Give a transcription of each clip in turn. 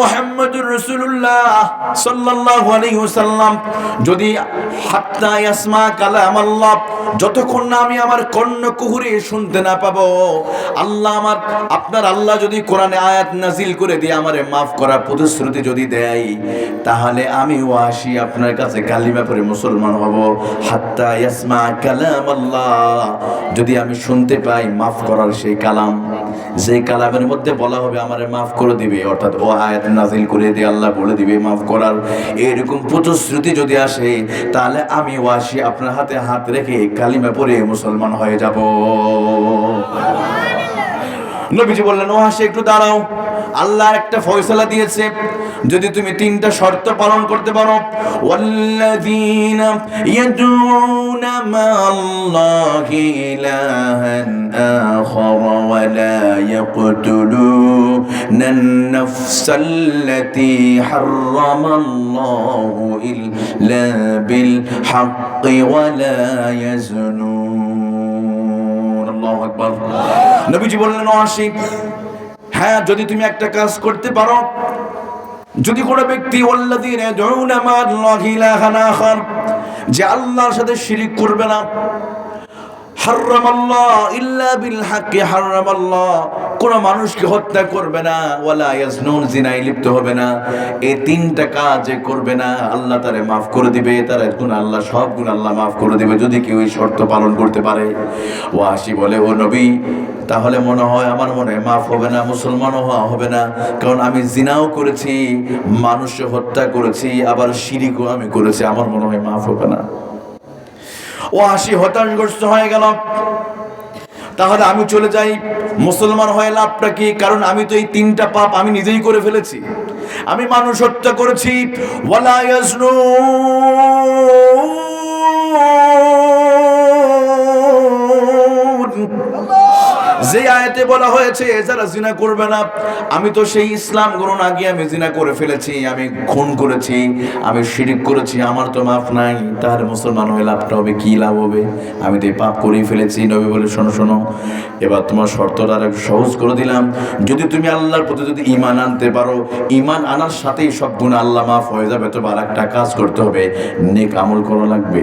মুহাম্মদুর রাসূলুল্লাহ সাল্লাল্লাহু আলাইহি ওয়াসাল্লাম, যদি হাত্তা ইয়াসমা কালাম আল্লাহ যতক্ষণ না আমি আমার কর্ণ কুহুরে শুনতে না পাবো, আল্লাহ আমার, আপনার আল্লাহ যদি কোরআনে আয়াত নাজিল করে দিয়ে আমারে মাফ করার প্রতিশ্রুতি যদি দেয়, তাহলে আমি ওয়াসি, আপনার কাছে কালিমা পড়ে মুসলমান হব। হাত্তা ইয়াসমা কালাম আল্লাহ যদি আমি শুনতে পাই মাফ করার সেই কালাম, যে কালামের মধ্যে বলা হবে আমারে মাফ করে দিবে, অর্থাৎ ও আয়াত নাজিল করে দিয়ে আল্লাহ বলে দিবে মাফ করার। এরকম প্রতিশ্রুতি যদি আসে তাহলে আমি ওয়াসি আপনার হাতে হাত রেখে কালিমা পরে মুসলমান হয়ে যাব। নবীজি বললেন ও হাসে একটু দাঁড়াও। আল্লাহ একটা ফয়সালা দিয়েছে। যদি তুমি তিনটা শর্ত পালন করতে পারো, ওয়াল্লাযীনা ইয়াদউনা মা'আল্লাহি ইলাহান আখার ওয়া লা ইয়াকতুলুনা আন-নাফসাল্লাতী হাররামাল্লাহু ইল্লা বিল হাক্কি নবীজি বললেন হ্যাঁ যদি তুমি একটা কাজ করতে পারো যদি কোনো ব্যক্তি যে আল্লাহর সাথে শিরিক করবে না হারামাল্লাহ, ইল্লা বিল হাক্কি হারামাল্লাহ। কোন মানুষকে হত্যা করবে না, ওয়ালা ইয়াজনুন, জিনায় লিপ্ত হবে না। এই তিনটা কাজ করবে না, আল্লাহ তারে মাফ করে দিবে, তার গুণ আল্লাহ, সব গুণ আল্লাহ মাফ করে দিবে, যদি কেউ এই শর্ত পালন করতে পারে। ও আসি বলে, ও নবী, তাহলে মনে হয় আমার মনে হয় মাফ হবে না মুসলমানও হওয়া হবে না। কারণ আমি জিনাও করেছি মানুষকে হত্যা করেছি, আবার শিরিকও আমি করেছি, আমার মনে হয় মাফ হবে না। ও হাসি হতাশগ্রস্ত হয়ে গেল। তাহলে আমি চলে যাই। মুসলমান হয়ে লাভটা কি? কারণ আমি তো এই তিনটা পাপ আমি নিজেই করে ফেলেছি। আমি মানুষ হত্যা করেছি। ওয়ালা যে আয়াতে বলা হয়েছে যারা জিনা করবে না, আমি তো সেই ইসলাম গ্রহণ আগে আমি জিনা করে ফেলেছি, আমি খুন করেছি, আমি শিরিক করেছি, আমার তো মাফ নাই তার মুসলমান হয়ে লাভটা হবে, কি লাভ হবে? আমি তো পাপ করেই ফেলেছি, নবী বলে, শোনো শোনো, এবার তোমার শর্তটা আর সহজ করে দিলাম, যদি তুমি আল্লাহর প্রতি যদি ইমান আনতে পারো ইমান আনার সাথেই সব গুণ আল্লাহ মাফ হয়ে যাবে তো আর একটা কাজ করতে হবে, নেক আমল করা লাগবে।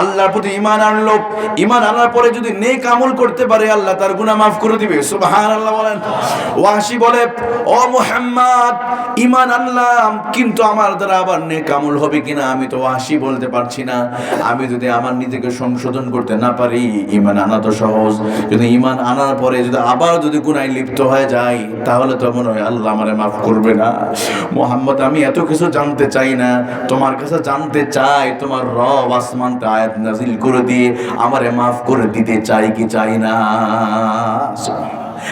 আল্লাহর প্রতি আনলো। আনার পরে যদি নেক আমল করতে পারে, আল্লাহ তার করে দিবে। বলেন। ওয়াসি বলে, ও আনলাম, কিন্তু আমার দ্বারা আবার নেক আমল হবে কিনা আমি তো ওয়াসি বলতে পারছি না। আমি যদি আমার নিজেকে সংশোধন করতে না পারি ইমান আনা তো সহজ। যদি ইমান আনার পরে যদি আবার যদি গুনায় লিপ্ত হয়ে যাই, তাহলে তো মনে হয় আল্লাহ আমারে মাফ করবে না। মোহাম্মদ, আমি এত কিছু জানতে চাই না। তোমার কাছে জানতে চাই, তোমার রব আসমানতে আয়াত নাজিল করে দিয়ে আমারে মাফ করে দিতে চাই কি চাই না?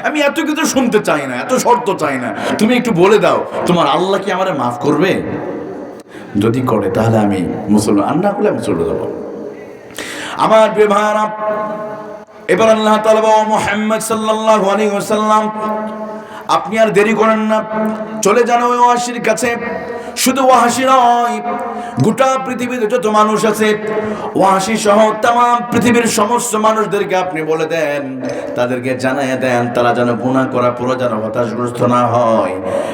আমি এত কিছু শুনতে চাই না, এত শর্ত চাই না। তুমি একটু বলে দাও, তোমার আল্লাহ কি আমারে মাফ করবে? যদি করে, তাহলে আমি মুসলমান, আর না করলে আমি চলে যাব। আমার ভাইরা এবার আল্লাহ তাআলা ও মুহাম্মদ সাল্লাল্লাহু আলাইহি ওয়াসাল্লাম, আপনি আর দেরি করেন না। চলে যান ওই ওয়াসির কাছে। শুধু ওয়াহাসি নয়, গোটা পৃথিবীতে যত মানুষ আছে ওয়াহাসি সহ তাম, পৃথিবীর সমস্ত মানুষদেরকে আপনি বলে দেন, তাদেরকে জানাই দেন, তারা যেন গুণা করা, পুরো যেন হতাশগ্রস্ত না হয়।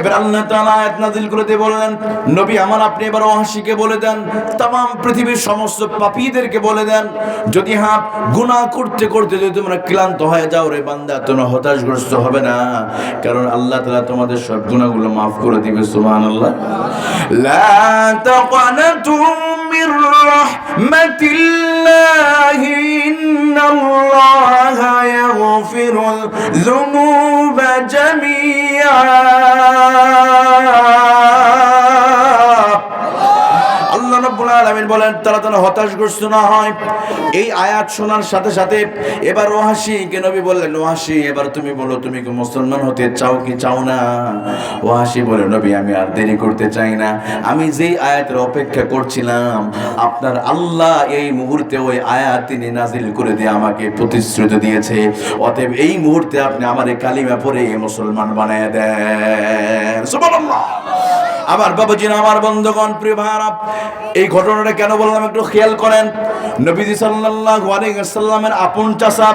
এবার আল্লাহ তাআলা আয়াত নাযিল করে দিয়ে বললেন নবী আমার, আপনি এবার ওয়াহশীকে বলে দেন তাম পৃথিবীর সমস্ত পাপীদেরকে বলে দেন, যদি হ্যাঁ গুনাহ করতে করতে যদি তোমরা ক্লান্ত হয়ে যাও রে বান্দা, তোমরা হতাশগ্রস্ত হবে না। কারণ আল্লাহ তাআলা তোমাদের সব গুনাহগুলো মাফ করে দিবে, সুবহানাল্লাহ। লা তাকানাতু মির রাহমাতিল্লাহি ইন্নাল্লাহা ইয়াগফিরুল যুনুবা জামিআ আল্লাহ আলামিন বলেন, তারা হতাশগ্রস্ত না হয়। এই আয়াত শোনার সাথে সাথে এবার ওয়াহাসি কে নবী বললেন ওয়াহাসি এবার তুমি বলো, তুমি কি মুসলমান হতে চাও কি চাও না? ওয়াহাসি বলে, নবী, আমি আর দেরি করতে চাই না। আমি যেই আয়াতের অপেক্ষা করছিলাম, আপনার আল্লাহ এই মুহূর্তে ওই আয়াত তিনি নাজিল করে দিয়ে আমাকে প্রতিশ্রুতি দিয়েছে। অতএব এই মুহূর্তে আপনি আমার কালিমা পড়ে মুসলমান বানায় দেন। সুবহানাল্লাহ। আমার বাবুজি, আমার বন্ধুগণ, প্রিয় ভাইরা এই ঘটনাটা কেন বললাম একটু খেয়াল করেন? নবীজি সাল্লাল্লাহু আলাইহি ওয়াসাল্লামের আপন চাচা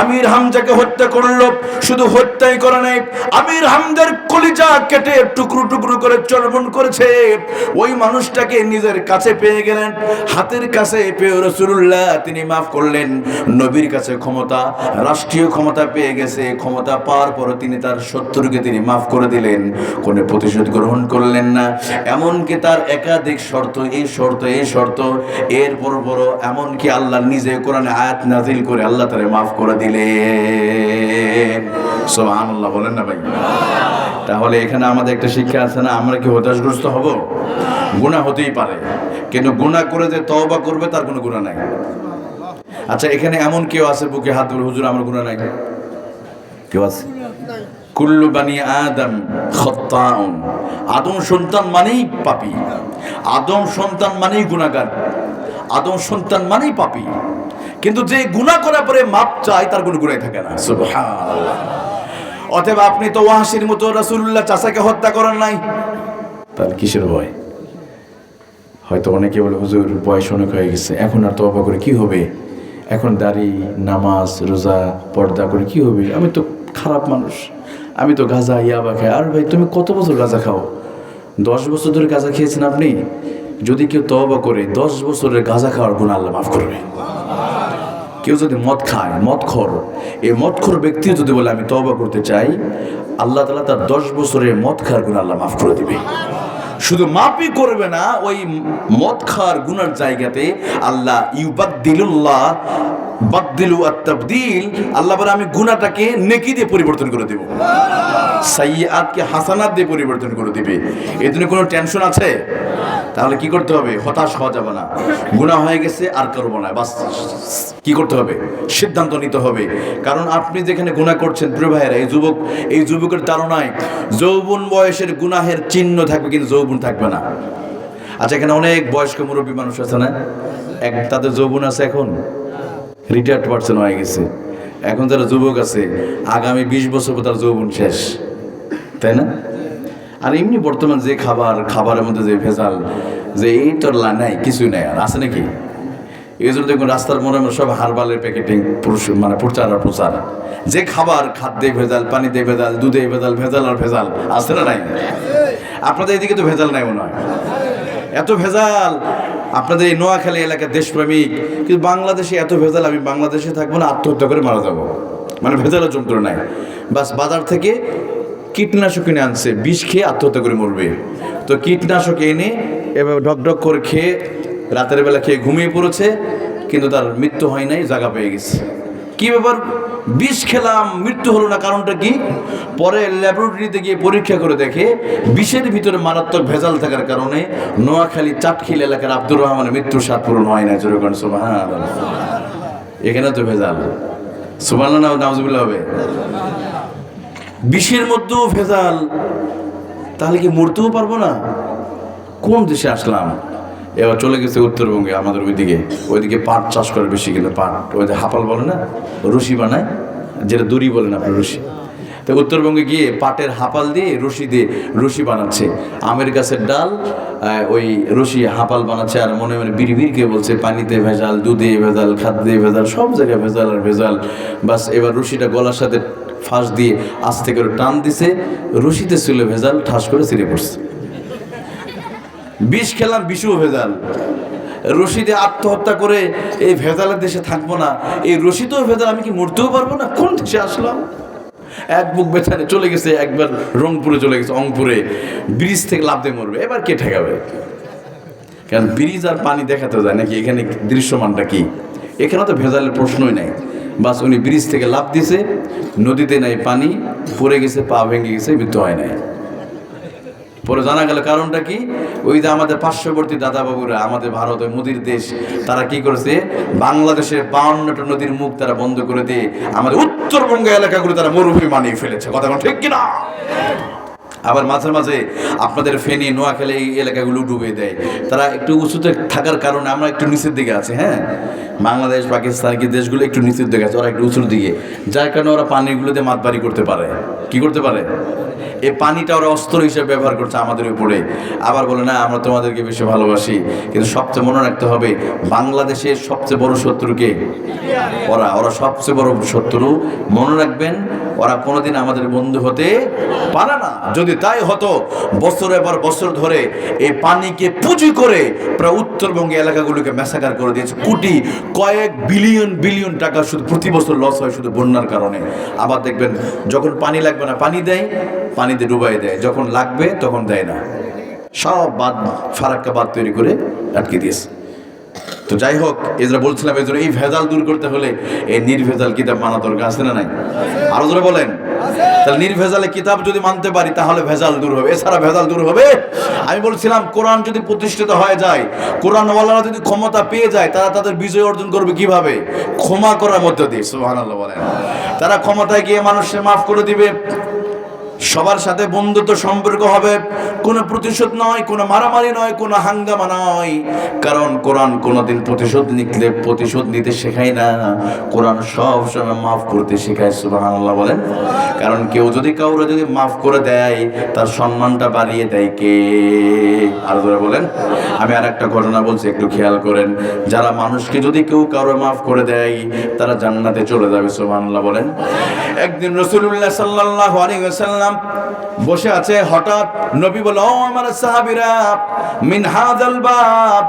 আমির হামজাকে হত্যা করল, শুধু হত্যাই করে নাই, আমির হামজার কলিজা কেটে টুকরো টুকরো করে চর্বণ করেছে। ওই মানুষটাকে নিজের কাছে পেয়ে গেলেন, হাতের কাছে পেয়ে রাসূলুল্লাহ তিনি মাফ করলেন। নবীর কাছে ক্ষমতা, রাষ্ট্রীয় ক্ষমতা পেয়ে গেছে, ক্ষমতা পাওয়ার পর তিনি তার শত্রুকে তিনি মাফ করে দিলেন, কোনো প্রতিশোধ গ্রহণ করলেন না। এমনকি তার একাধিক শর্ত এই শর্ত এই শর্ত। এরপর বড় এমনকি আল্লাহ নিজে কোরআনে আয়াত নাজিল করে আল্লাহ তারে মাফ করে দিলেন। সুবহানাল্লাহ, বলেন না ভাই। তাহলে এখানে আমাদের একটা শিক্ষা আছে না, আমরা কি হতাশগ্রস্ত হব? গুনাহ হতেই পারে। কিন্তু গুনাহ করে যে তওবা করবে, তার কোনো গুনাহ নাই। আচ্ছা এখানে এমন কেউ আছে বুকে হাত ধরে হুজুর, আমার গুনাহ নাই। কেউ আছে? কুল্লু বানি আদম খত্তাউন। আদম সন্তান মানেই পাপী। আদম সন্তান মানেই গুনাহগার। আদম সন্তান মানেই পাপী। কিন্তু যে গুনাহ করার পরে মাপ চায়, তার কোনো গুনাহ থাকে না। অতএব আপনি তো ওয়াহাসির মতো রাসূলুল্লাহ চাচাকে হত্যা করেন নাই। তাহলে কিসের ভয়? হয়তো অনেকে বলে, হুজুর, বয়স অনেক হয়ে গেছে। এখন আর তবা করে কি হবে? এখন দাড়ি, নামাজ, রোজা, পর্দা করে কি হবে? আমি তো খারাপ মানুষ। আমি তো গাঁজা ইয়াবা খাই। আর ভাই, তুমি কত বছর গাঁজা খাও? দশ বছর ধরে গাঁজা খেয়েছেন আপনি? যদি কেউ তবা করে, দশ বছরের গাঁজা খাওয়ার গুণ আল্লাহ মাফ করবে। কেউ যদি মদ খায়, মদ খর, এই মদ খর ব্যক্তি যদি বলে, আমি তবা করতে চাই, আল্লাহ তালা তার দশ বছরের মদ খাওয়ার গুণ আল্লাহ মাফ করে দিবে। শুধু মাপই করবে না, ওই মদ খাওয়ার গুনার জায়গাতে আল্লাহ ইউবাদ্দিলুল্লাহ, বাদ্দিলু আত্তাবদিল আল্লাহ বলে আমি গুনাহটাকে নেকি দিয়ে পরিবর্তন করে দেব। সাইয়াতকে হাসানাত দিয়ে পরিবর্তন করে দিবে। এর জন্য কোনো টেনশন আছে? তাহলে কি করতে হবে? হতাশ হওয়া যাবে না। গুনাহ হয়ে গেছে, আর করব না। বাস, কি করতে হবে? সিদ্ধান্ত নিতে হবে। কারণ আপনি যেখানে গুনাহ করছেন, প্রিয় ভাইয়েরা, এই যুবক, এই যুবকের তাড়নায় যৌবন বয়সের গুনাহের চিহ্ন থাকবে, কিন্তু যৌবন থাকবে না। আচ্ছা এখানে অনেক বয়স্ক মুরব্বী মানুষ আছে না? এক, তাদের যৌবন আছে এখন? রিটায়ার্ড পার্সন হয়ে গেছে। এখন যারা যুবক আছে, আগামী বিশ বছর তার যৌবন শেষ। তাই না? আর এমনি বর্তমান যে খাবার, খাবারের মধ্যে যে ভেজাল, যে এই লা নাই, কিছুই নাই আর, আছে নাকি? এই জন্য দেখুন রাস্তার মনে মনে সব হারবালের প্যাকেটিং মানে প্রচার আর প্রচার। যে খাবার খাদ্যে ভেজাল, পানিতে ভেজাল, দুধে ভেজাল ভেজাল আর ভেজাল, আছে না নাই? আপনাদের এদিকে তো ভেজাল নাই মনে হয়। এত ভেজাল। আপনাদের এই নোয়াখালী এলাকার দেশপ্রেমিক। কিন্তু বাংলাদেশে এত ভেজাল, আমি বাংলাদেশে থাকব না, আত্মহত্যা করে মারা যাব। মানে ভেজালের যন্ত্রণায় বাস বাজার থেকে কীটনাশক এনে আনছে, বিষ খেয়ে আত্মহত্যা করে মরবে। তো কীটনাশক এনে এবার ঢক ঢক করে খেয়ে রাতের বেলা খেয়ে ঘুমিয়ে পড়েছে, কিন্তু তার মৃত্যু হয় নাই, জায়গা পেয়ে গেছে। কী ব্যাপার? বিষ খেলাম, মৃত্যু হলো না, কারণটা কি? পরে ল্যাবরেটরিতে গিয়ে পরীক্ষা করে দেখে বিষের ভিতরে মারাত্মক ভেজাল থাকার কারণে নোয়াখালী চাটখিল এলাকার আব্দুর রহমানের মৃত্যুর স্বাদ পূরণ হয় না জোরকান সুবাহ এখানে তো ভেজাল। সুবাহ হবে। বিষের মধ্যেও ভেজাল। তাহলে কি মরতেও পারব না? কোন দেশে আসলাম? এবার চলে গেছে উত্তরবঙ্গে আমাদের ওইদিকে। ওইদিকে পাট চাষ করে বেশি কিন্তু পাট। ওই যে হাপাল বলে না? রশি বানায়। যেটা দড়ি বলেন আপনার রশি। তো উত্তরবঙ্গে গিয়ে পাটের হাপাল দিয়ে রশি দিয়ে রশি বানাচ্ছে। আমের গাছের ডাল ওই রশি হাপাল বানাচ্ছে। আর মনে মনে বিড়ি বিড়িকে বলছে, পানিতে ভেজাল, দুধে ভেজাল, খাদ্যে ভেজাল, সব জায়গায় ভেজাল আর ভেজাল। বাস এবার রশিটা গলার সাথে ফাঁস দিয়ে আস্তে করে টান দিছে। রশিতে ছিল ভেজাল, ঠাস করে ছিঁড়ে পড়ছে। বিষ খেলাম বিষও ভেজাল। রশিদে আত্মহত্যা করে এই ভেজালের দেশে থাকব না। এই রশিদেও ভেজাল, আমি কি মরতেও পারব না? কোন দেশে আসলাম? এক বুক বেথানে চলে গেছে, একবার রংপুরে চলে গেছে অংপুরে ব্রিজ থেকে লাভ দিয়ে মরবে। এবার কে ঠেকাবে? কারণ ব্রিজ আর পানি দেখাতে যায় নাকি? এখানে দৃশ্যমানটা কি? এখানে তো ভেজালের প্রশ্নই নাই। বাস উনি ব্রিজ থেকে লাভ দিছে নদীতে নাই পানি, পড়ে গেছে, পা ভেঙে গেছে, মৃত্যু হয় নাই। পরে জানা গেল কারণটা কি? ওই যে আমাদের পার্শ্ববর্তী দাদা বাবুরা আমাদের ভারত ওই মোদির দেশ, তারা কি করেছে? বাংলাদেশের বাউন্নটা নদীর মুখ তারা বন্ধ করে দিয়ে আমাদের উত্তরবঙ্গ এলাকাগুলো তারা মরুভূমি মানিয়ে ফেলেছে। কথা ঠিক কিনা? আবার মাঝে মাঝে আপনাদের ফেনী, নোয়াখালী এই এলাকাগুলো ডুবে দেয়। তারা একটু উঁচুতে থাকার কারণে আমরা একটু নিচের দিকে আছি হ্যাঁ? বাংলাদেশ, পাকিস্তান, কি দেশগুলো একটু নিচের দিকে আছে, ওরা একটু উঁচুর দিকে। যার কারণে ওরা পানিগুলোতে মাতবাড়ি করতে পারে। কি করতে পারে? এই পানিটা ওরা অস্ত্র হিসেবে ব্যবহার করছে আমাদের উপরে। আবার বলে, না, আমরা তোমাদেরকে বেশি ভালোবাসি। কিন্তু সবচেয়ে মনে রাখতে হবে, বাংলাদেশের সবচেয়ে বড় শত্রুকে ওরা ওরা সবচেয়ে বড় শত্রু। মনে রাখবেন, ওরা কোনোদিন আমাদের বন্ধু হতে পারে না। যদি তাই হতো, বছরের পর বছর ধরে এই পানিকে পুঁজি করে প্রায় উত্তরবঙ্গে এলাকাগুলোকে ম্যাসাকার করে দিয়েছে। কোটি, কয়েক বিলিয়ন বিলিয়ন টাকা শুধু প্রতি বছর লস হয় শুধু বন্যার কারণে। আবার দেখবেন, যখন পানি লাগবে না, পানি দেয় পানিতে ডুবাই দেয়। যখন লাগবে তখন দেয় না। সব বাদ ফারাক্কা বাদ তৈরি করে আটকে দিয়েছে। তো যাই হোক, এজরা বলছিলাম, এজরা এই ভেজাল দূর করতে হলে এই নির্ভেজাল কিতাব মানা দরকার, আছে না নাই? আরও জোরে বলেন। তাহলে নির্ভেজালে কিতাব যদি মানতে পারি, তাহলে ভেজাল দূর হবে। এছাড়া ভেজাল দূর হবে? আমি বলছিলাম, কোরআন যদি প্রতিষ্ঠিত হয়ে যায়, কোরআনওয়ালারা যদি ক্ষমতা পেয়ে যায়, তারা তাদের বিজয় অর্জন করবে কীভাবে? ক্ষমা করার মধ্য দিয়ে, সুবহানাল্লাহ বলেন। তারা ক্ষমতায় গিয়ে মানুষকে মাফ করে দিবে। সবার সাথে বন্ধুত্ব সম্পর্ক হবে। কোনো প্রতিশোধ নয়, কোনো মারামারি নয়, কোনো হাঙ্গামা নয়। কারণ কোরআন কোনোদিন প্রতিশোধ নিতে প্রতিশোধ নিতে শেখায় না। কোরআন সব সময় মাফ করতে শেখায়, সুবহানাল্লাহ বলেন। কারণ কেউ যদি কাউরে যদি মাফ করে দেয়, তার সম্মানটা বাড়িয়ে দেয় কে? আর ধরে বলেন। আমি আর একটা ঘটনা বলছি, একটু খেয়াল করেন। যারা মানুষকে যদি কেউ কারও মাফ করে দেয়, তারা জান্নাতে চলে যাবে, সুবহানাল্লাহ বলেন। একদিন রসুল্লাহ সাল্লাল্লাহু আলাইহি ওয়াসাল্লাম বসে আছে হঠাৎ নবী বলে ও আমার সাহাবীরা, মিন হাযাল বাব,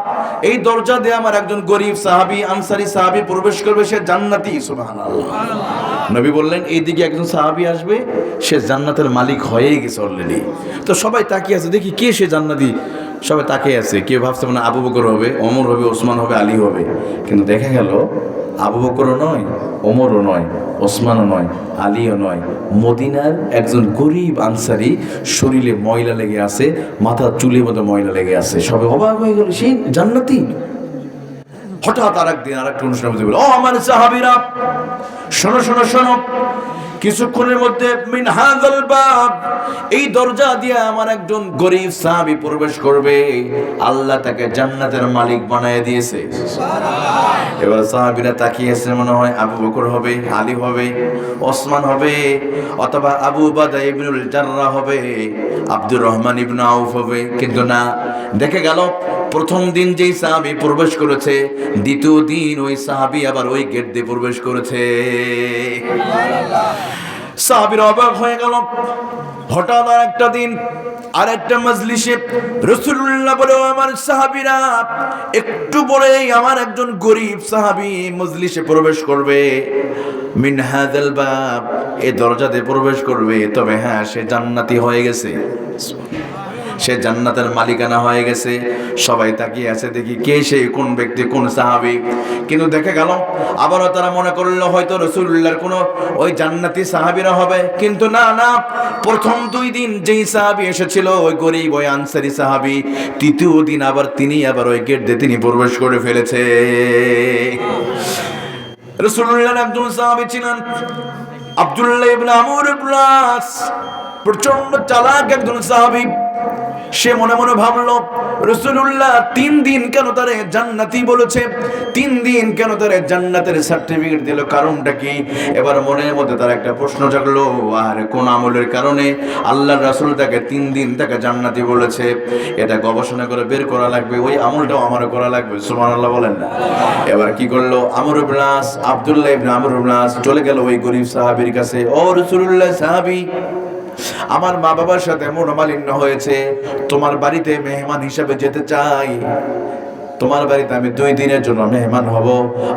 এই দরজা দিয়ে আমার একজন গরিব সাহাবী, আনসারী সাহাবী প্রবেশ করবে, সে জান্নাতি, সুবহানাল্লাহ। নবী বললেন, এইদিকে একজন সাহাবী আসবে, সে জান্নাতের মালিক হয়েই গেছে অলরেডি তো সবাই তাকিয়ে আছে, দেখি কে সে জান্নাতি? সবাই তাকিয়ে আছে, কেউ ভাবছে মানে আবু বকর হবে অমর হবে, ওসমান হবে, আলী হবে। কিন্তু দেখা গেল আবু বকরও নয়, ওমরও নয়, ওসমানও নয়, আলীও নয়। মদিনার একজন গরিব আনসারি শরীরে ময়লা লেগে আছে, মাথা চুলের মতো ময়লা লেগে আছে। সবে অবাক হয়ে গেল সেই জান্নাতি। হঠাৎ আর একদিন আর একটা অনুষ্ঠান ও আমার সাহাবিরা, শোনো শোনো শোনো। কিছুক্ষণের মধ্যে এই দরজা দিয়ে আমার একজন গরিব সাহাবী প্রবেশ করবে। আল্লাহ তাকে জান্নাতের মালিক বানায় দিয়েছে। এবার সাহাবীরা তাকিয়েছে মনে হয় আবু বকর হবে, আলী হবে, ওসমান হবে, অথবা আবু বাদা ইবনুল জাররা হবে, আব্দুর রহমান ইবনু আউফ হবে। কিন্তু না, দেখে গেল প্রথম দিন যেই সাহাবী প্রবেশ করেছে, দ্বিতীয় দিন ওই সাহাবী আবার ওই গেট দিয়ে প্রবেশ করেছে। সাহাবীর অবাক হয়ে গেল। হঠাৎ আর একটা দিন আর একটা মজলিসে রসুল্লাহ বলে আমার সাহাবিরা, একটু পরেই আমার একজন গরিব সাহাবী মজলিসে প্রবেশ করবে। মিন হাযাল বাব এই দরজাতে প্রবেশ করবে। তবে হ্যাঁ সে জান্নাতি হয়ে গেছে। সে জান্নাতের মালিকানা হয়ে গেছে। সবাই তাকিয়ে আছে, দেখি কে সেই, কোন ব্যক্তি, কোন সাহাবি। কিন্তু দেখে গেল, আবারও তারা মনে করল, হয়তো রসুল্লাহর কোনো ওই জান্নাতি সাহাবিরা হবে। কিন্তু না না, প্রথম দুই দিন যেই সাহাবি এসেছিল, ওই গরিব, ওই আনসারি সাহাবি, তৃতীয় দিন আবার তিনি আবার ওই গেট দিয়ে তিনি প্রবেশ করে ফেলেছে। রসুল্লাহ একজন সাহাবি ছিলেন আব্দুল্লাহ ইবনে আমর ইবনে প্রচণ্ড চালাক একজন সাহাবী। সে মনে মনে ভাবলো রসুল্লাহ তিন দিন কেন তারে জান্নাতি বলেছে? তিন দিন কেন তারে জান্নাতের সার্টিফিকেট দিল? কারণটা কি? এবার মনের মধ্যে তার একটা প্রশ্ন জাগলো, আর কোন আমলের কারণে আল্লাহ রাসুল তাকে তিন দিন তাকে জান্নাতি বলেছে? এটা গবেষণা করে বের করা লাগবে, ওই আমলটাও আমারও করা লাগবে। সুমান আল্লাহ বলেন না। এবার কি করল? আমর ইবনাস আব্দুল্লাহ ইবনে আমর ইবনাস চলে গেল ওই গরিব সাহাবীর কাছে, ও রসুল্লাহ সাহাবী আমার মা বাবার সাথে মনোমালিন্য হয়েছে, তোমার বাড়িতে মেহমান হিসাবে যেতে চাই। তোমার বাড়িতে আমি দুই দিনের জন্য মেহমান হব।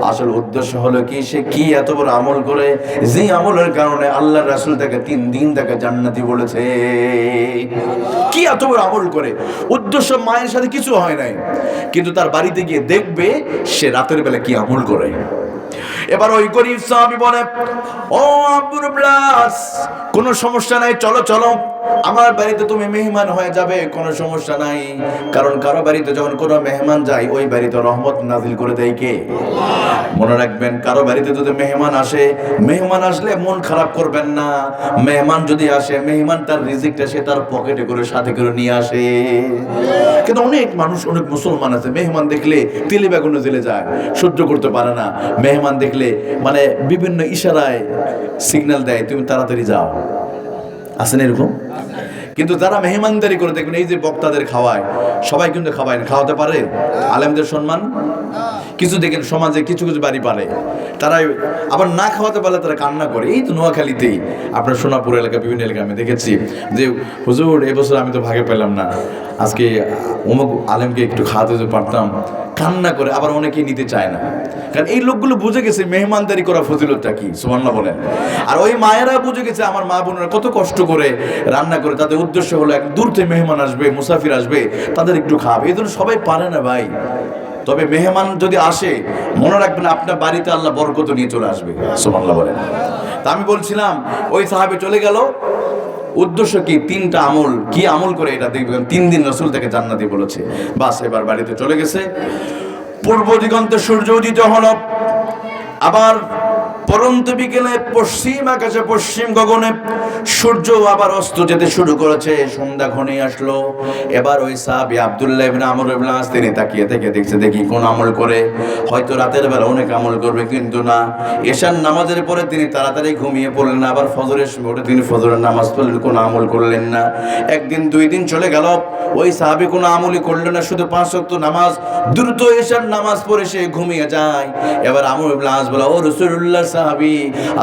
আসল উদ্দেশ্য হলো কি? সে কি এত বড় আমল করে? যে আমলের কারণে আল্লাহ রাসুল তাকে তিন দিন তাকে জান্নাতি বলেছে। কি এত বড় আমল করে? উদ্দেশ্য মায়ের সাথে কিছু হয় নাই। কিন্তু তার বাড়িতে গিয়ে দেখবে সে রাতের বেলা কি আমল করে। এবার ওই গরিব সাহাবি বলে ও আব্দুর ব্লাস কোনো সমস্যা নাই চলো চলো। আমার বাড়িতে তুমি মেহমান হয়ে যাবে, কোনো সমস্যা নাই। কারণ কারও বাড়িতে যখন কোনো মেহমান যায়, ওই বাড়িতে রহমত নাজিল করে দেয় কে? মনে রাখবেন, কারও বাড়িতে যদি মেহমান আসে, মেহমান আসলে মন খারাপ করবেন না। মেহমান যদি আসে, মেহমান তার রিজিকটা সে তার পকেটে করে, সাথে করে নিয়ে আসে। কিন্তু অনেক মানুষ, অনেক মুসলমান আছে, মেহমান দেখলে তেলে বেগুনে জেলে যায়, সহ্য করতে পারে না। মেহমান দেখলে মানে বিভিন্ন ইশারায় সিগন্যাল দেয়, তুমি তাড়াতাড়ি যাও। আছেন এরকম? কিন্তু যারা মেহমানদারি করে দেখবেন এই যে বক্তাদের খাওয়ায় সবাই কিন্তু খাওয়ায় না। খাওয়াতে পারে? আলেমদের সম্মান? কিছু দেখেন সমাজে কিছু কিছু বাড়ি পারে তারা আবার না খাওয়াতে পারলে তারা কান্না করে। এই তো নোয়াখালীতেই আপনার সোনাপুর এলাকা বিভিন্ন এলাকা আমি দেখেছি যে হুজুর এবছর আমি তো ভাগে পেলাম না। আজকে অমুক আলেমকে একটু খাওয়াতে পারতাম। কান্না করে আবার অনেকেই নিতে চায় না। কারণ এই লোকগুলো বুঝে গেছে মেহমানদারি করা ফজিলতটা কি? সুবহানাল্লাহ বলেন। আর ওই মায়েরা বুঝে গেছে আমার মা বোনেরা কত কষ্ট করে রান্না করে তাদের উদ্দেশ্য হলো এক দূর থেকে মেহমান আসবে, মুসাফির আসবে, তাদের একটু খাবে। এই জন্য সবাই পারে না ভাই। তবে মেহমান যদি আসে, মনে রাখবেন আপনার বাড়িতে আল্লাহ বরকত নিয়ে চলে আসবে। সুবহানাল্লাহ বলেন। তা আমি বলছিলাম, ওই সাহাবে চলে গেল। উদ্দেশ্য কি? তিনটা আমল। কি আমল করে এটা দেখবেন? তিন দিন রসুল থেকে জান্নাতি বলেছে। বাস, এবার বাড়িতে চলে গেছে। পূর্ব দিগন্তে সূর্য উদিত হলো। আবার পরন্ত বিকেলে পশ্চিম আকাশে, পশ্চিম গগনে সূর্য আবার অস্ত যেতে শুরু করেছে। সন্ধ্যা ঘনে আসলো। এবার ওই সাহাবি আব্দুল্লাহ ইবনে আমর ইবনে আস তিনি তাকিয়ে থেকে দেখছে, দেখি কোন আমল করে। হয়তো রাতের বেলা অনেক আমল করবে, কিন্তু না। এশার নামাজের পরে তিনি তাড়াতাড়ি ঘুমিয়ে পড়লেন, আবার ফজরের সময় তিনি ফজরের নামাজ পড়লেন, কোনো আমল করলেন না। একদিন, দুই দিন চলে গেল। ওই সাহাবি কোনো আমলই করলেন না, শুধু পাঁচ ওয়াক্ত নামাজ। দ্রুত এশার নামাজ পড়ে সে ঘুমিয়ে যায়। এবার আমর ইবনে আস বলা, ও রাসূলুল্লাহ সাহাবি,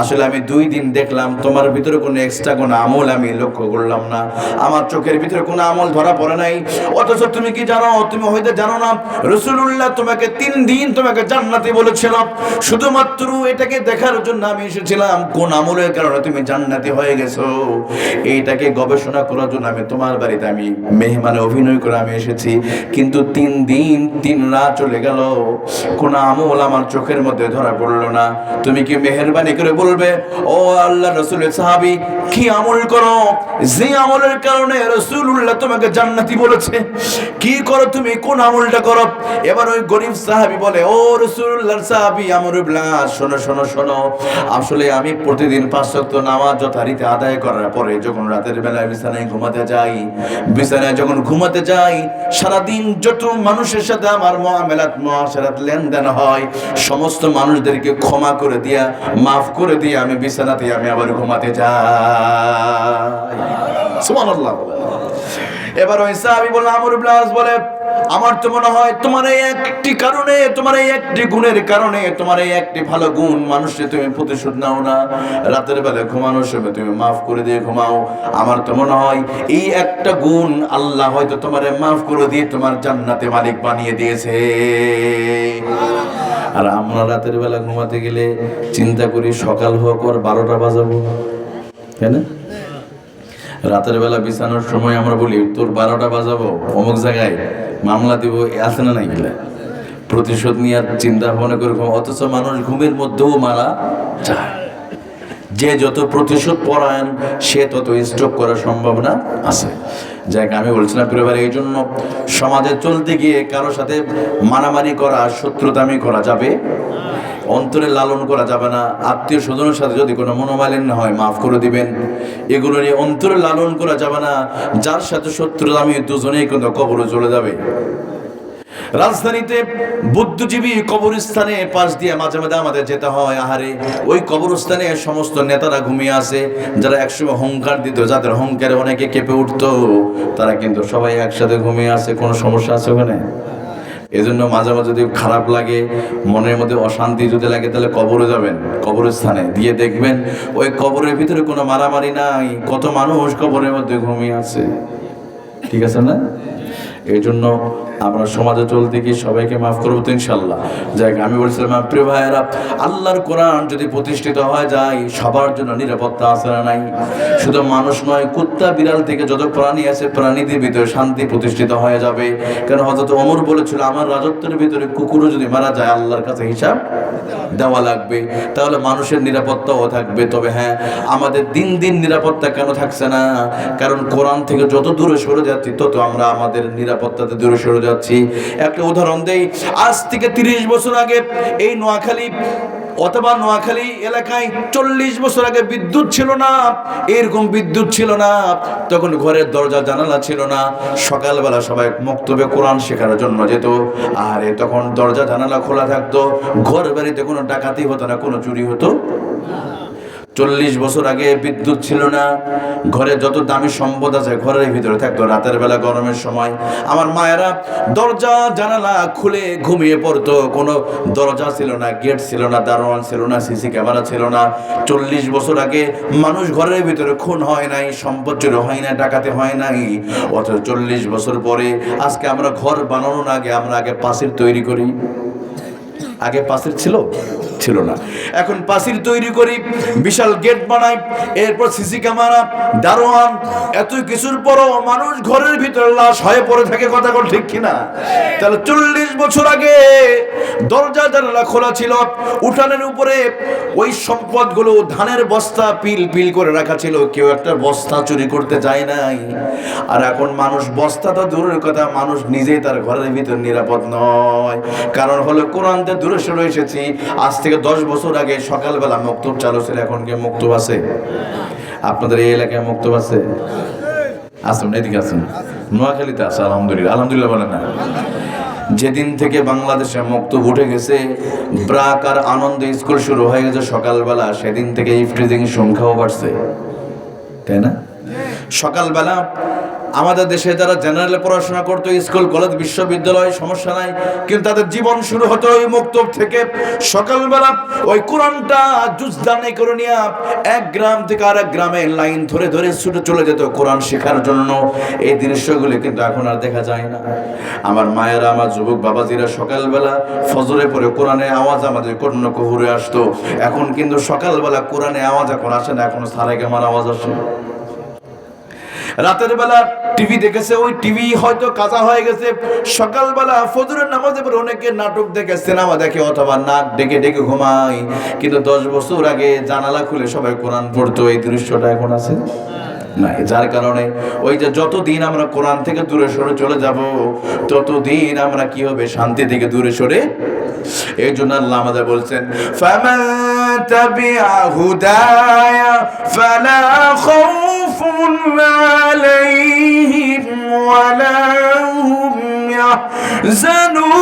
আসলে আমি দুই দিন দেখলাম তোমার ভিতরে কোনো এক্সট্রা কোনো আমল আমি লক্ষ্য করলাম না। আমার চোখের ভিতরে কোনো আমল ধরা পড়ে নাই। অথচ তুমি কি জানো, তুমি হয়তো জানো না রসুল্লাহ তোমাকে তিন দিন তোমাকে জান্নাতি বলেছিলাম শুধুমাত্র এটাকে দেখার জন্য আমি এসেছিলাম। কোন আমলের কারণে তুমি জান্নাতি হয়ে গেছো? এইটাকে গবেষণা করার জন্য আমি তোমার বাড়িতে আমি মেহমানে অভিনয় করে আমি এসেছি। কিন্তু তিন দিন, তিন রাত চলে গেল। কোন আমল আমার চোখের মধ্যে ধরা পড়ল না। তুমি কি মেহরবানি করে বলবে, ও আল্লাহ রসুলের সাহাবি, কি আমল করো? যে আমলের কারণে রসুল্লাহ তোমাকে জান্নাতি বলেছে। কি করো তুমি? কোন আমলটা করো? এবার ওই গরিব সাহাবি বলে, ও রসুল্লাহ সাহাবি, আমর শোনো শোনো শোনো। আসলে আমি প্রতিদিন পাঁচ ওয়াক্ত নামাজ যথারীতি আদায় করার পরে যখন রাতের বেলায় বিছানায় ঘুমাতে যাই, বিছানায় যখন ঘুমাতে যাই, সারাদিন যত মানুষের সাথে আমার মহামেলাত, মহাসারাত লেনদেন হয়, সমস্ত মানুষদেরকে ক্ষমা করে দিয়া মাফ করে দিয়ে আমি বিছানাতে আমি আবার ঘুমাতে যাই। সুবহানাল্লাহ। এবার ওই সাহাবী বললাম আমর ইবনে আস বলে আমার তো মনে হয় তোমার এই একটি কারণে, তোমার এই একটি গুণের কারণে, তোমার এই একটি ভালো গুণ মানুষকে তুমি প্রতিশোধ নাও না। রাতের বেলা ঘুমানোর সময় তুমি মাফ করে দিয়ে ঘুমাও। আমার তো মনে হয় এই একটা গুণ আল্লাহ হয়তো তোমারে মাফ করে দিয়ে তোমার জান্নাতে মালিক বানিয়ে দিয়েছে। আর আমরা রাতের বেলা ঘুমাতে গেলে চিন্তা করি সকাল হোক আর বারোটা বাজাবো। তাই না? রাতের বেলা বিছানোর সময় আমরা বলি, তোর বারোটা বাজাবো অমুক জায়গায়। মামলা দিব আছে না নাই গেলে প্রতিশোধ নিয়ে চিন্তা ভাবনা করে অথচ মানুষ ঘুমের মধ্যেও মারা যায়। যে যত প্রতিশোধ পরায়ণ, সে তত স্ট্রোক করার সম্ভাবনা আছে। যাই আমি বলছিলাম পরিবার এই জন্য সমাজে চলতে গিয়ে কারোর সাথে মারামারি করা, শত্রুতামি করা যাবে? অন্তরে লালন করা যাবে না। আত্মীয় স্বজনের সাথে যদি কোনো মনোমালিন্য হয়, মাফ করে দিবেন। এগুলো নিয়ে অন্তরে লালন করা যাবে না। যার সাথে শত্রু আমি দুজনেই কিন্তু কবরে চলে যাবে। রাজধানীতে বুদ্ধিজীবী কবরস্থানে পাশ দিয়ে মাঝে মাঝে আমাদের যেতে হয়। আহারে, ওই কবরস্থানে সমস্ত নেতারা ঘুমিয়ে আসে যারা একসময় হংকার দিত, যাদের হংকারে অনেকে কেঁপে উঠতো, তারা কিন্তু সবাই একসাথে ঘুমিয়ে আসে কোনো সমস্যা আছে ওখানে? এজন্য মাঝে মাঝে যদি খারাপ লাগে, মনের মধ্যে অশান্তি যদি লাগে, তাহলে কবরে যাবেন, কবরস্থানে। দিয়ে দেখবেন, ওই কবরের ভিতরে কোনো মারামারি নাই, কত মানুষ কবরের মধ্যে ঘুমিয়ে আছে। ঠিক আছে না? এই জন্য আমরা সমাজে চলতে গিয়ে সবাইকে মাফ করব ইনশাল্লাহ যাই আমি বলছিলাম প্রিয় ভাইয়েরা, আল্লাহর কোরআন যদি প্রতিষ্ঠিত হয়ে যায়, সবার জন্য নিরাপত্তা আছে না নাই? শুধু মানুষ নয়, কুত্তা বিড়াল থেকে যত প্রাণী আছে, প্রাণীদের ভিতরে শান্তি প্রতিষ্ঠিত হয়ে যাবে। কারণ হয়তো অমর বলেছিল, আমার রাজত্বের ভিতরে কুকুরও যদি মারা যায়, আল্লাহর কাছে হিসাব দেওয়া লাগবে। তাহলে মানুষের নিরাপত্তাও থাকবে। তবে হ্যাঁ আমাদের দিন দিন নিরাপত্তা কেন থাকছে না? কারণ কোরআন থেকে যত দূরে সরে যাচ্ছি, তত আমরা আমাদের নিরাপত্তাতে দূরে সরে যাচ্ছি। একটা উদাহরণ দেই, আজ থেকে তিরিশ বছর আগে এই নোয়াখালী অথবা নোয়াখালী এলাকায় চল্লিশ বছর আগে বিদ্যুৎ ছিল না, এরকম বিদ্যুৎ ছিল না, তখন ঘরের দরজা, জানালা ছিল না। সকালবেলা সবাই মক্তবে কোরআন শেখার জন্য যেত আর তখন দরজা, জানালা খোলা থাকতো ঘর বাড়িতে কোনো ডাকাতি হতো না, কোনো চুরি হতো? চল্লিশ বছর আগে বিদ্যুৎ ছিল না। ঘরে যত দামি সম্পদ আছে ঘরের ভিতরে থাকতো, রাতের বেলা গরমের সময়। আমার মায়েরা দরজা, জানালা খুলে ঘুমিয়ে পড়তো। কোনো দরজা ছিল না, গেট ছিল না, দারোয়ান ছিল না, সিসি ক্যামেরা ছিল না। চল্লিশ বছর আগে মানুষ ঘরের ভিতরে খুন হয় নাই, সম্পদ চুরি হয় না ডাকাতি হয় নাই। অথচ চল্লিশ বছর পরে আজকে আমরা ঘর বানানোর আগে আমরা আগে পাশের তৈরি করি। আগে পাশের ছিল? ছিল না। এখন পাঁচিল তৈরি করি, বিশাল গেট বানাই, এরপর সিসি ক্যামেরা, দারোয়ান, এত কিছুর পরও মানুষ ঘরের ভিতরে লাশ হয়ে পড়ে থাকে, কথা কল ঠিক কিনা? তাহলে চল্লিশ বছর আগে দরজা জানালা খোলা ছিল, উঠানের উপরে ওই সম্পদগুলো ধানের বস্তা পিল পিল করে রাখা ছিল, কেউ একটা বস্তা চুরি করতে যায় নাই। আর এখন মানুষ বস্তা তো দূরের কথা, মানুষ নিজেই তার ঘরের ভিতর নিরাপদ নয়। কারণ হলো কোরআনতে দূরে সরে এসেছি আজ থেকে দশ বছর আগে সকালবেলা মক্তব চালু ছিল, এখন কি মক্তব আছে? আপনাদের এই এলাকায় মক্তব আছে? আসুন, এদিকে আসুন। নোয়াখালীতে আছে, আলহামদুলিল্লাহ। আলহামদুলিল্লাহ বলে না। যেদিন থেকে বাংলাদেশে মক্তব উঠে গেছে, ব্রাক আর আনন্দ স্কুল শুরু হয়ে গেছে সকালবেলা। সেদিন থেকে ইফটিজিং সংখ্যাও বাড়ছে। তাই না? সকালবেলা আমাদের দেশে যারা জেনারেলে পড়াশোনা করতো স্কুল কলেজ বিশ্ববিদ্যালয়, সমস্যা নাই, কিন্তু তাদের জীবন শুরু হতো ওই মুক্তব থেকে। সকালবেলা ওই কোরআনটা জুজদানে করে নিয়ে এক গ্রাম থেকে আর এক গ্রামে লাইন ধরে ধরে ছুটে চলে যেত কোরআন শেখার জন্য। এই দৃশ্যগুলি কিন্তু এখন আর দেখা যায় না। আমার মায়েরা, আমার যুবক বাবাজিরা সকালবেলা ফজরে পরে কোরআনে আওয়াজ আমাদের কর্ণ কহুরে আসতো। এখন কিন্তু সকালবেলা কোরআনে আওয়াজ এখন আসে না, এখন সারে কেমন আওয়াজ আসে। রাতের বেলা টিভি দেখেছে, ওই টিভি হয়তো কাজা হয়ে গেছে। সকালবেলা ফজরের নামাজে পরে অনেকে নাটক দেখে, সিনেমা দেখে অথবা নাক ডেকে ডেকে ঘুমায়। কিন্তু দশ বছর আগে জানালা খুলে সবাই কোরআন পড়তো, এই দৃশ্যটা এখন আছে? যার কারণে ওই যে যতদিন আমরা কোরআন থেকে দূরে সরে চলে যাব, ততদিন আমরা কি হবে, শান্তি থেকে দূরে সরে? এই জন্য আল্লাহ আমাদের বলছেন, ফামান তাবিআ হুদায়া ফালা খাউফুন ওয়ালা হুম ইয়াহজানুন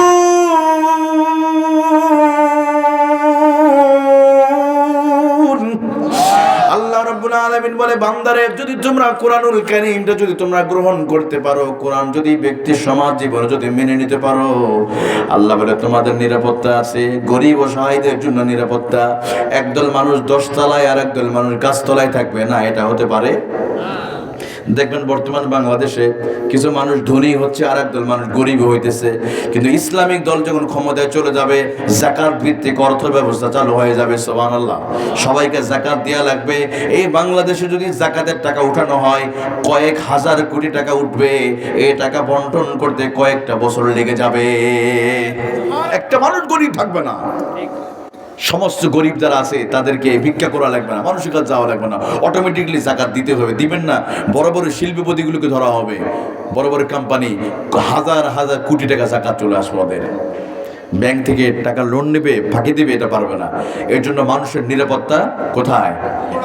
আল্লাহ রাব্বুল আলামিন বলে, বান্দারে, যদি তোমরা কোরআনুল কারীমটা যদি তোমরা গ্রহণ করতে পারো, কোরআন যদি ব্যক্তি সমাজ জীবনে যদি মেনে নিতে পারো, আল্লাহ বলে, তোমাদের নিরাপত্তা আছে, গরিব ও সহায়দের জন্য নিরাপত্তা। একদল মানুষ দশতলায় আর একদল মানুষ গাছতলায় থাকবে না, এটা হতে পারে দেখবেন বর্তমান বাংলাদেশে কিছু মানুষ ধনী হচ্ছে আর একদল মানুষ গরিব হইতেছে। কিন্তু ইসলামিক দল যখন ক্ষমতায় চলে যাবে, জাকাত ভিত্তিক অর্থ ব্যবস্থা চালু হয়ে যাবে সোহান আল্লাহ সবাইকে জাকাত দেওয়া লাগবে। এই বাংলাদেশে যদি জাকাতের টাকা উঠানো হয়, কয়েক হাজার কোটি টাকা উঠবে। এই টাকা বন্টন করতে কয়েকটা বছর লেগে যাবে। একটা মানুষ গরিব থাকবে না। সমস্ত গরিব যারা আছে, তাদেরকে ভিক্ষা করা লাগবে না, মানুষের কাছে যাওয়া লাগবে না। অটোমেটিকলি জাকাত দিতে হবে, দিবেন না। বড় বড় শিল্পপতিগুলোকে ধরা হবে। বড় বড় কোম্পানি হাজার হাজার কোটি টাকা জাকাত চলে আসবে ওদের। ব্যাংক থেকে টাকা লোন নেবে, ফাঁকি দেবে, এটা পারবে না। এর জন্য মানুষের নিরাপত্তা কোথায়?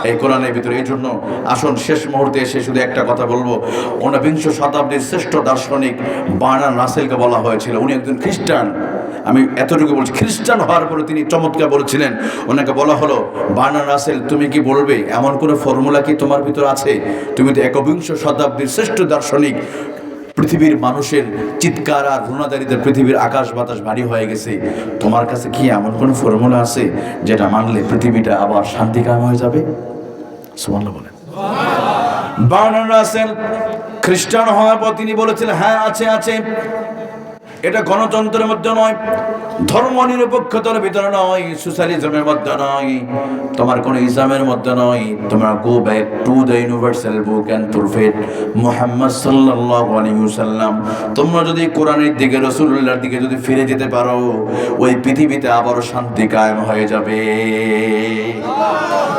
এই কোরআনের ভিতরে, এই জন্য আসুন, শেষ মুহূর্তে এসে শুধু একটা কথা বলব। ঊনবিংশ শতাব্দীর শ্রেষ্ঠ দার্শনিক বার্নার রাসেলকে বলা হয়েছিল, উনি একজন খ্রিস্টান। আমি এতটুকু বলছি, খ্রিস্টান হওয়ার পরে তিনি চমৎকার বলেছিলেন, ওনাকে বলা হলো বার্নার রাসেল, তুমি কি বলবে, এমন কোনো ফর্মুলা কি তোমার ভিতর আছে? তুমি তো একবিংশ শতাব্দীর শ্রেষ্ঠ দার্শনিক। পৃথিবীর মানুষের চিৎকার আর রুনাদারিতে পৃথিবীর আকাশ বাতাস ভারী হয়ে গেছে। তোমার কাছে কি এমন কোনো ফর্মুলা আছে যেটা মানলে পৃথিবীটা আবার শান্তিকাম হয়ে যাবে? সুবহানাল্লাহ বলেন। বার্নার রাসেল, খ্রিস্টান হওয়ার পর তিনি বলেছিলেন হ্যাঁ আছে আছে। এটা গণতন্ত্রের মধ্যে নয়, ধর্ম নিরপেক্ষতার ভিতরে নয়, সোশ্যালিজমের মধ্যে নয়, তোমার কোন ইসলামের মধ্যে নয়। তোমরা go back to the universal book and prophet Mohammad সাল্লাল্লাহু আলাইহি তোমরা যদি কোরআনের দিকে, রাসূলুল্লাহর দিকে যদি ফিরে যেতে পারো, ওই পৃথিবীতে আবারও শান্তি কায়েম হয়ে যাবে।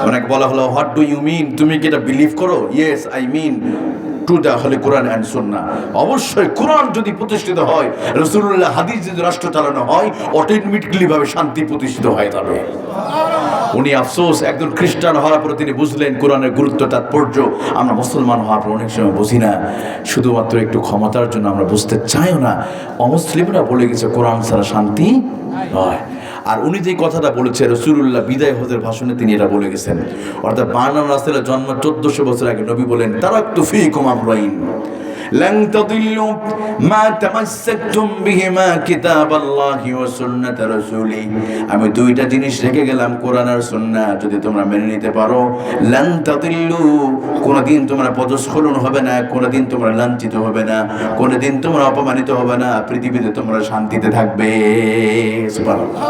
অনেক বলা হলো হোয়াট ডু ইউ মিন তুমি কি এটা বিলিভ করো? ইয়েস আই মিন হলে কোরআন অ্যান্ড সুন্না অবশ্যই কোরআন যদি প্রতিষ্ঠিত হয় রসুল্লাহ হাদিস যদি রাষ্ট্র চালানো হয় অটোমেটিকলি ভাবে শান্তি প্রতিষ্ঠিত হয়ে যাবে। উনি আফসোস, একজন খ্রিস্টান হওয়ার পরে তিনি বুঝলেন কোরআনের গুরুত্ব তাৎপর্য। আমরা মুসলমান হওয়ার পর অনেক সময় বুঝি না। শুধুমাত্র একটু ক্ষমতার জন্য আমরা বুঝতে চাইও না। অমুসলিমরা বলে গেছে, কোরআন ছাড়া শান্তি নয়। আর উনি যে কথাটা বলেছে রসুল্লাহ বিদায় হজের ভাষণে তিনি এটা বলে গেছেন। অর্থাৎ বানান রাসেলের জন্ম চোদ্দশো বছর আগে নবী বলেন তারা একটু ফি কুমামরাইন لن تضلوا ما تمسكتم بهما كتاب الله وسنة رسوله আমি দুইটা জিনিস রেখে গেলাম কোরআন আর সুন্নাহ যদি তোমরা মেনে নিতে পারো লান তাদিল্লু কোনোদিন তোমরা পদস্খলন হবে না কোনোদিন তোমরা লাঞ্ছিত হবে না কোনোদিন তোমরা অপমানিত হবে না পৃথিবীতে তোমরা শান্তিতে থাকবে সুবহানাল্লাহ